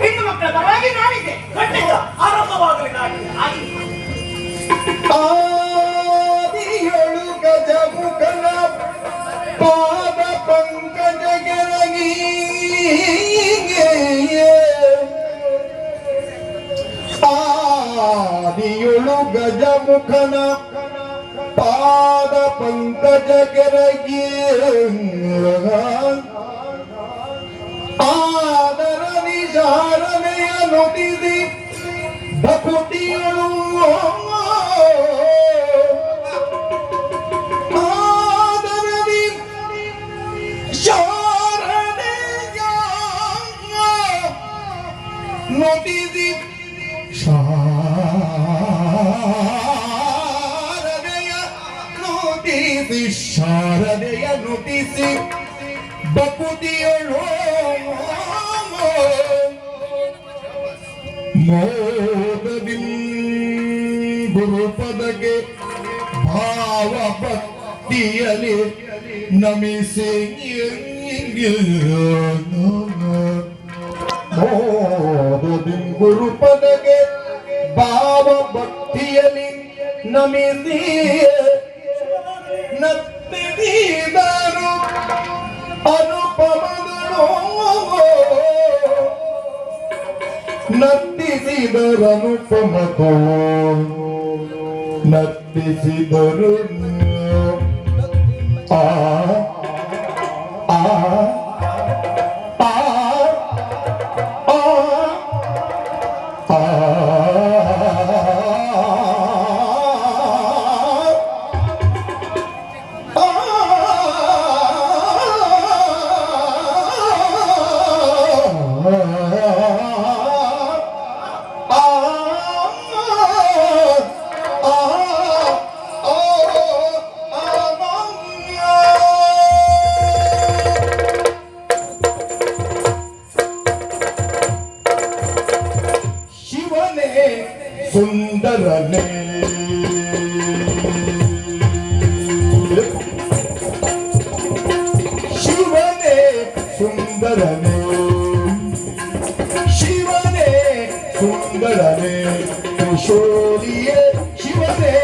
ಹೆಣ್ಣು ಮಕ್ಕಳ ಪರವಾಗಿ ನಾನಿದ್ದೆ. ಖಂಡಿತ ಆರಂಭವಾಗಲಿ ಆದಿಯೊಳು ಗಜಮುಖನ ಪಾದ ಪಂಕಜ ಕೆರಗಿ ಆದಿಯೊಳು ಗಜಮುಖನ ಪಾದ ಪಂಕಜ ಕೆರಗಿ ಆದರ ನಿಜಾರನೆಯ ನುಡಿದಿ ಬಕುಟಿಯಳು ಆದರದಿ ಶಾರನೆಯ ನುಡಿದಿ ಶಾರದೆಯ ನುಡಿಸಿ ಶಾರದೆಯ ನುಡಿಸಿ ಬಕುತಿಯಳು ಮೋದದಿ ಗುರುಪದಗೆ ಭಾವ ಭಕ್ತಿಯಲಿ ನಮಿಸಿ ಮೋದದಿ ಗುರುಪದಗೆ ಭಾವ ಭಕ್ತಿಯಲಿ ನಮಿಸಿ ನತ್ತಿದೀದರು ನತ್ತಿಸಿದರು ಅನುಪಮಗಳು ನತ್ತಿಸಿದರು ಆ ಆ ಆ ಸುಂದರನೇ. ಶಿವನೇ ಸುಂದರನೇ. ಶಿವನೇ ಸುಂದರನೇ. ಕಿಶೋರಿಯೇ ಶಿವನೇ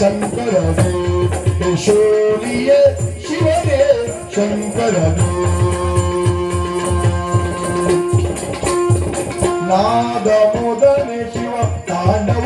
ಶಂಕರನೇ. ಕಿಶೋರಿಯೇ ಶಿವನೇ ಶಂಕರನೇ. ನಾದ ಮುದನೆ ಶಿವ ತಾಂಡವಲೋಲನೆ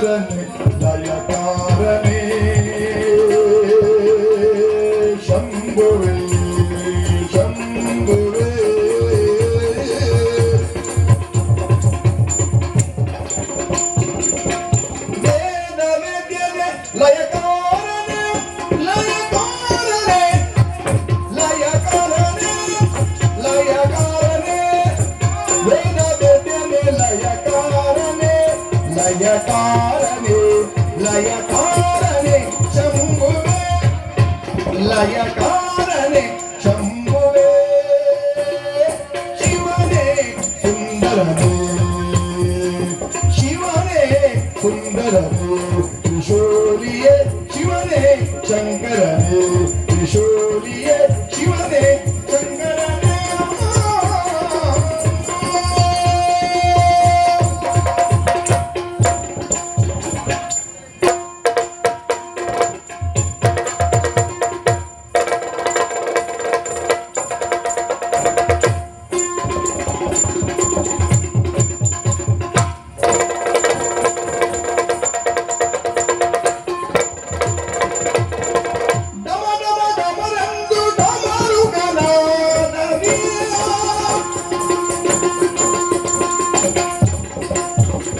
Guaraní. లయకారణి లయకారణి శంభువే లయకారణి శంభువే శివనే సుందరము శివనే సుందరము త్రిశూలియే శివనే శంకరము త్రిశూలియే శివనే